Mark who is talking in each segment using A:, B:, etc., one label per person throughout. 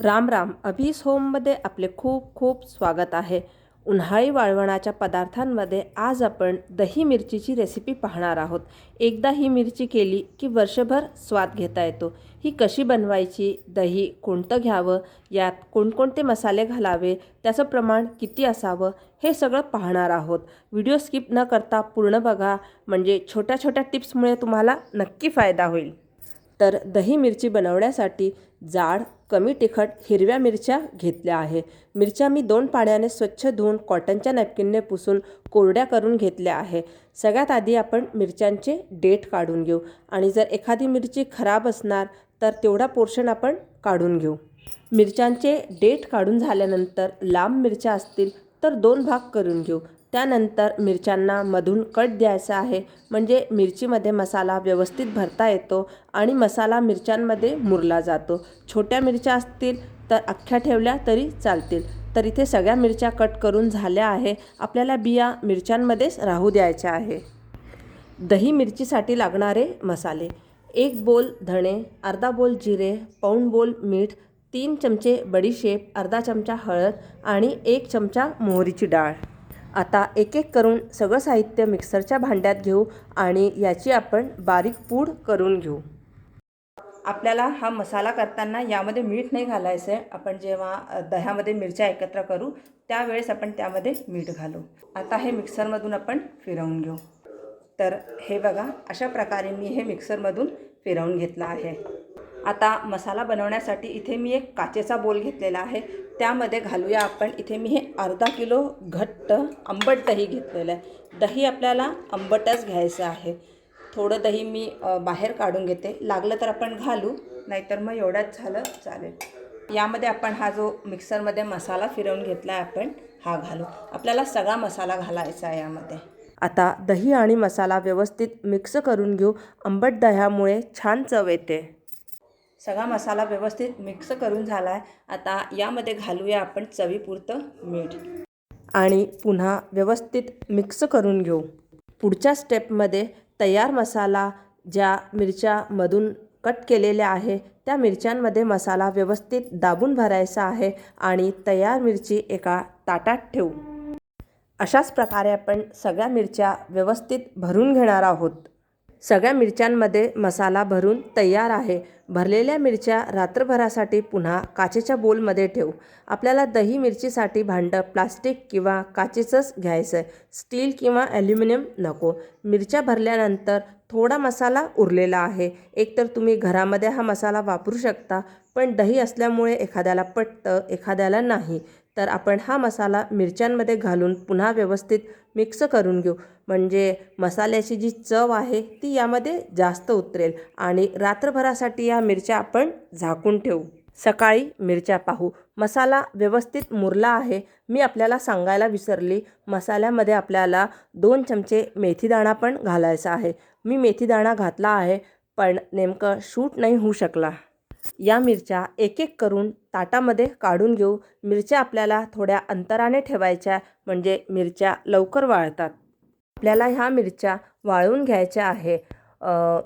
A: राम राम. अभीस होममध्ये आपले खूप खूप स्वागत आहे. उन्हाळी वाळवणाच्या पदार्थांमध्ये आज आपण दही मिरचीची रेसिपी पाहणार आहोत. एकदा ही मिरची केली की वर्षभर स्वाद घेता येतो. ही कशी बनवायची? दही कोणतं घ्यावं? यात कोणकोणते मसाले घालावे? त्याचं प्रमाण किती असावं? हे सगळं पाहणार आहोत. व्हिडिओ स्किप न करता पूर्ण बघा. म्हणजे छोट्या छोट्या टिप्समुळे तुम्हाला नक्की फायदा होईल. तर दही मिरची बनवण्यासाठी जाड कमी तिखट हिरव्या मिरच्या घेतल्या आहे. मिरच्या मी दोन पाण्याने स्वच्छ धुवून कॉटनच्या नॅपकिनने पुसून कोरड्या करून घेतल्या आहे. सगळ्यात आधी आपण मिरच्यांचे डेट काढून घेऊ आणि जर एखादी मिरची खराब असणार तर तेवढा पोर्शन आपण काढून घेऊ. मिरच्यांचे डेट काढून झाल्यानंतर लांब मिरच्या असतील तर दोन भाग करून घेऊ. त्यानंतर मिरच्यांना मधून कट द्यायचा आहे. म्हणजे मिरचीमध्ये मसाला व्यवस्थित भरता येतो आणि मसाला मिरच्यांमध्ये मुरला जातो. छोट्या मिरच्या असतील तर अख्ख्या ठेवल्या तरी चालतील. तर इथे सगळ्या मिरच्या कट करून झाल्या आहे. आपल्याला बिया मिरच्यांमध्येच राहू द्यायच्या आहे. दही मिरचीसाठी लागणारे मसाले. एक बोल धणे अर्धा बोल जिरे पाऊण बोल मीठ तीन चमचे बडीशेप अर्धा चमचा हळद आणि एक चमचा मोहरीची डाळ. आता एक एक करून सगळं साहित्य मिक्सरच्या भांड्यात घेऊ आणि याची आपण बारीक पूड करून घेऊ. आपल्याला हा मसाला करताना यामध्ये मीठ नाही घालायचं आहे. आपण जेव्हा दह्यामध्ये मिरच्या एकत्र करू त्यावेळेस आपण त्यामध्ये मीठ घालू. आता हे मिक्सरमधून आपण फिरवून घेऊ. तर हे बघा अशा प्रकारे मी हे मिक्सरमधून फिरवून घेतलं आहे. आता मसाला बनवण्यासाठी इथे मी एक काचेचा बोल घेतलेला आहे. त्यामध्ये घालूया आपण. इथे मी हे अर्धा किलो घट्ट आंबट दही घेतलेलं आहे. दही आपल्याला आंबटच घ्यायचं आहे. थोडं दही मी बाहेर काढून घेते. लागलं तर आपण घालू नाहीतर मग एवढ्याच झालं चालेल. यामध्ये आपण हा जो मिक्सरमध्ये मसाला फिरवून घेतला आहे आपण हा घालू. आपल्याला सगळा मसाला घालायचा आहे यामध्ये. आता दही आणि मसाला व्यवस्थित मिक्स करून घेऊ. आंबट दह्यामुळे छान चव येते. सगळा मसाला व्यवस्थित मिक्स करून झाला आहे आता यामध्ये घालूया आपण चवीपुरतं मीठ. आणि पुन्हा व्यवस्थित मिक्स करून घेऊ. पुढच्या स्टेपमध्ये तयार मसाला ज्या मिरच्यामधून कट केलेल्या आहे त्या मिरच्यांमध्ये मसाला व्यवस्थित दाबून भरायचा आहे आणि तयार मिरची एका ताटात ठेवू. अशाच प्रकारे आपण सगळ्या मिरच्या व्यवस्थित भरून घेणार आहोत. सगळ्या मिरच्यांमध्ये मसाला भरून तयार आहे. भरलेल्या मिरच्या रात्रभरासाठी पुन्हा काचेच्या बोलमध्ये ठेवू. आपल्याला दही मिरचीसाठी भांडं प्लास्टिक किंवा काचेचंच घ्यायचं आहे स्टील किंवा ॲल्युमिनियम नको. मिरच्या भरल्यानंतर थोडा मसाला उरलेला आहे. एकतर तुम्ही घरामध्ये हा मसाला वापरू शकता पण दही असल्यामुळे एखाद्याला पटतं एखाद्याला नाही. तर आपण हा मसाला मिरच्यांमध्ये घालून पुन्हा व्यवस्थित मिक्स करून घेऊ. म्हणजे मसाल्याची जी चव आहे ती यामध्ये जास्त उतरेल आणि रात्रभरासाठी या मिरच्या आपण झाकून ठेवू. सकाळी मिरच्या पाहू. मसाला व्यवस्थित मुरला आहे. मी आपल्याला सांगायला विसरली. मसाल्यामध्ये आपल्याला दोन चमचे मेथीदाणा पण घालायचा आहे. मी मेथीदाणा घातला आहे पण नेमकं शूट नाही होऊ शकला. या मिरच्या एक एक करून ताटामध्ये काढून घेऊ. मिरच्या आपल्याला थोड्या अंतराने ठेवायच्या म्हणजे मिरच्या लवकर वाळतात. आपल्याला ह्या मिरच्या वाळवून घ्यायच्या आहे.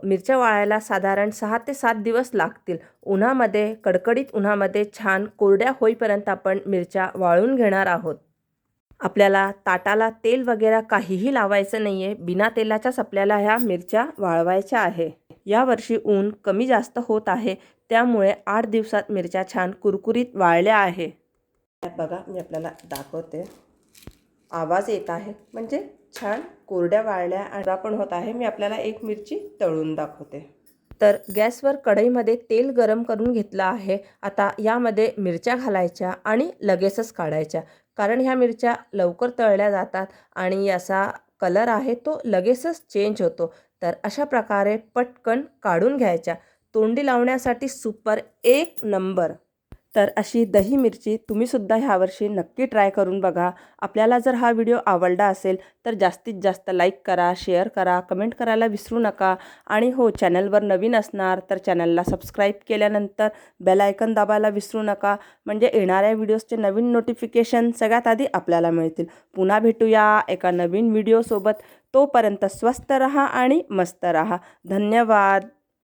A: मिरच्या वाळायला साधारण सहा ते सात दिवस लागतील. उन्हामध्ये कडकडीत उन्हामध्ये छान कोरड्या होईपर्यंत आपण मिरच्या वाळून घेणार आहोत. आपल्याला ताटाला तेल वगैरे काहीही लावायचं नाही आहे बिना तेलाच्याच आपल्याला ह्या मिरच्या वाळवायच्या आहे. यावर्षी ऊन कमी जास्त होत आहे. त्यामुळे आठ दिवसात मिरच्या छान कुरकुरीत वाळल्या आहे. बघा मी आपल्याला दाखवते. आवाज येत आहे. म्हणजे छान कोरड्या वाळल्या आणि पण होत आहे. मी आपल्याला एक मिरची तळून दाखवते. तर गॅसवर कढईमध्ये तेल गरम करून घेतलं आहे. आता यामध्ये मिरच्या घालायच्या आणि लगेचच काढायच्या. कारण ह्या मिरच्या लवकर तळल्या जातात आणि याचा कलर आहे तो लगेचच चेंज होतो. तर अशा प्रकारे पटकन काढून घ्यायच्या. तोंडी लावण्यासाठी सुपर एक नंबर. तर अशी दही मिरची तुम्हीसुद्धा ह्यावर्षी नक्की ट्राय करून बघा. आपल्याला जर हा व्हिडिओ आवडला असेल तर जास्तीत जास्त लाईक करा शेअर करा कमेंट करायला विसरू नका. आणि हो चॅनलवर नवीन असणार तर चॅनलला सबस्क्राईब केल्यानंतर बेलायकन दाबायला विसरू नका. म्हणजे येणाऱ्या व्हिडिओजचे नवीन नोटिफिकेशन सगळ्यात आधी आपल्याला मिळतील. पुन्हा भेटूया एका नवीन व्हिडिओसोबत. तोपर्यंत स्वस्त रहा आणि मस्त रहा. धन्यवाद.